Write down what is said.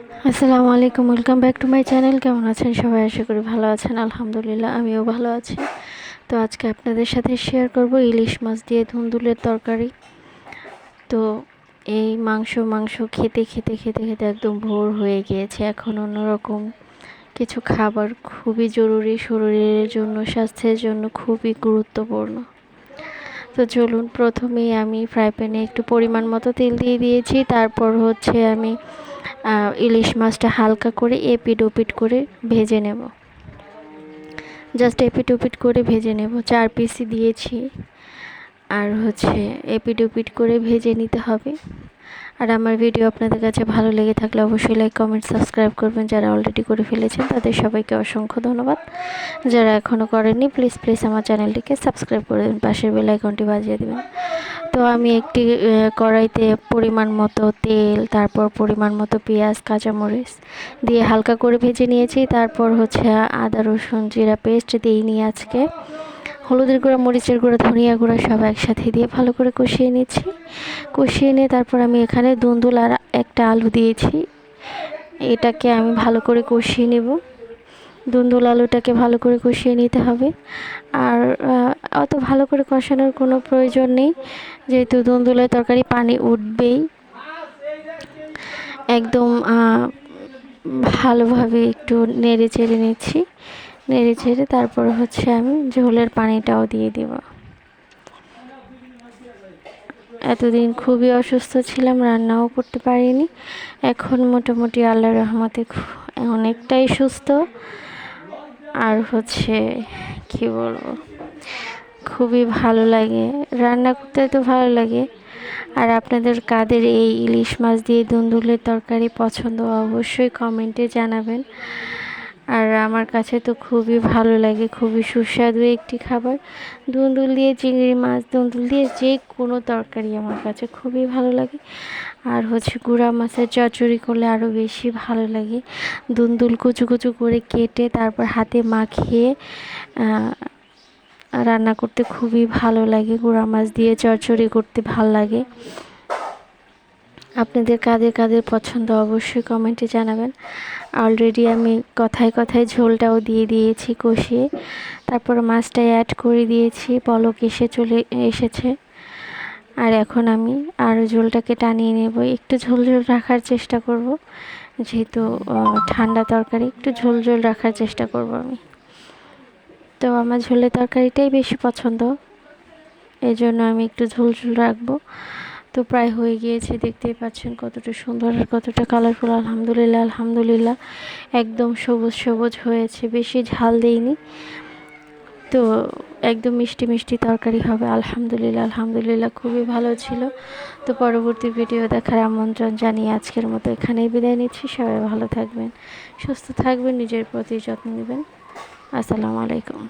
আসসালামু আলাইকুম welcome back to my channel কেমন আছেন সবাই? আশা করি ভালো আছেন। আলহামদুলিল্লাহ, আমিও ভালো আছি। তো আজকে আপনাদের সাথে শেয়ার করব ইলিশ মাছ দিয়ে ধুন্দুলের তরকারি। তো এই মাংস মাংস খেতে খেতে খেতে খেতে একদম ভোর হয়ে গিয়েছে। এখন অন্যরকম কিছু খাবার খুবই জরুরি। শরীরের জন্য, স্বাস্থ্যের জন্য খুবই গুরুত্বপূর্ণ। তো চলুন প্রথমেই আমি ফ্রাই প্যানে একটু পরিমাণ মতো তেল দিয়ে দিয়েছি। তারপর হচ্ছে আমি ইলিশ মাছটা হালকা করে এপিট ওপিট করে ভেজে নেব। জাস্ট এপিট ওপিট করে ভেজে নেব। চার পিসি দিয়েছি। আর হচ্ছে এপিট ওপিট করে ভেজে নিতে হবে। আর আমার ভিডিও আপনাদের কাছে ভালো লেগে থাকলে অবশ্যই লাইক কমেন্ট সাবস্ক্রাইব করবেন। যারা অলরেডি করে ফেলেছেন, তাদের সবাইকে অসংখ্য ধন্যবাদ। যারা এখনও করেননি প্লিজ প্লিজ আমার চ্যানেলটিকে সাবস্ক্রাইব করে দেবেন পাশের বেল আইকনটি বাজিয়ে দেবেন। তো আমি একটি কড়াইতে পরিমাণ মতো তেল, তারপর পরিমাণ মতো পেঁয়াজ, কাঁচামরিচ দিয়ে হালকা করে ভেজে নিয়েছি। তারপর হচ্ছে আদা, রসুন, জিরা পেস্ট দিইনি আজকে। হলুদের গুঁড়া, মরিচের গুঁড়া, ধনিয়া গুঁড়া সব একসাথে দিয়ে ভালো করে কষিয়ে নিচ্ছি। কষিয়ে নিয়ে তারপর আমি এখানে দুন্দুল আর একটা আলু দিয়েছি। এটাকে আমি ভালো করে কষিয়ে নেব। দুন্দুল আলুটাকে ভালো করে কষিয়ে নিতে হবে। আর অত ভালো করে কষানোর কোনো প্রয়োজন নেই। যেহেতু দুন্দুলের তরকারি পানি উঠবেই। একদম ভালোভাবে একটু নেড়ে চেড়ে নিচ্ছি। নেড়ে ছেড়ে তারপর হচ্ছে আমি ঝোলের পানিটাও দিয়ে দিব। এতদিন খুবই অসুস্থ ছিলাম, রান্নাও করতে পারিনি। এখন মোটামুটি আল্লাহ রহমতে অনেকটাই সুস্থ। আর হচ্ছে, কি বলব, খুবই ভালো লাগে। রান্না করতে তো ভালো লাগে। আর আপনাদের কাদের এই ইলিশ মাছ দিয়ে দুন্দুলের তরকারি পছন্দ, অবশ্যই কমেন্টে জানাবেন। আর আমার কাছে তো খুবই ভালো লাগে, খুবই সুস্বাদু একটি খাবার। দুন্দুল দিয়ে চিংড়ি মাছ, দুন্দুল দিয়ে যে কোনো তরকারি আমার কাছে খুবই ভালো লাগে। আর হচ্ছে গুঁড়া মাছের চচড়ি করলে আরও বেশি ভালো লাগে। দুন্দুল কুচু কুচু করে কেটে তারপর হাতে মাখিয়ে রান্না করতে খুবই ভালো লাগে। গুঁড়া মাছ দিয়ে চচ্চড়ি করতে ভালো লাগে। আপনাদের কাদের কাদের পছন্দ অবশ্যই কমেন্টে জানাবেন। অলরেডি আমি কথায় কথায় ঝোলটাও দিয়ে দিয়েছি কষিয়ে। তারপর মাছটা অ্যাড করে দিয়েছি, পলক এসে চলে এসেছে। আর এখন আমি আরও ঝোলটাকে টানিয়ে নেব। একটু ঝোল ঝোল রাখার চেষ্টা করব। যেহেতু ঠান্ডা তরকারি, একটু ঝোল ঝোল রাখার চেষ্টা করব আমি। তো আমার ঝোলের তরকারিটাই বেশি পছন্দ। এই জন্য আমি একটু ঝোল ঝোল রাখব। তো প্রায় হয়ে গিয়েছে, দেখতেই পাচ্ছেন কতটা সুন্দর আর কতটা কালারফুল আলহামদুলিল্লাহ আলহামদুলিল্লাহ। একদম সবুজ সবুজ হয়েছে, বেশি ঝাল দেইনি। তো একদম মিষ্টি মিষ্টি তরকারি হবে, আলহামদুলিল্লাহ আলহামদুলিল্লাহ, খুবই ভালো ছিল। তো পরবর্তী ভিডিও দেখার আমন্ত্রণ জানিয়ে আজকের মতো এখানেই বিদায় নিচ্ছি। সবাই ভালো থাকবেন, সুস্থ থাকবেন, নিজের প্রতি যত্ন নেবেন। আসসালামু আলাইকুম।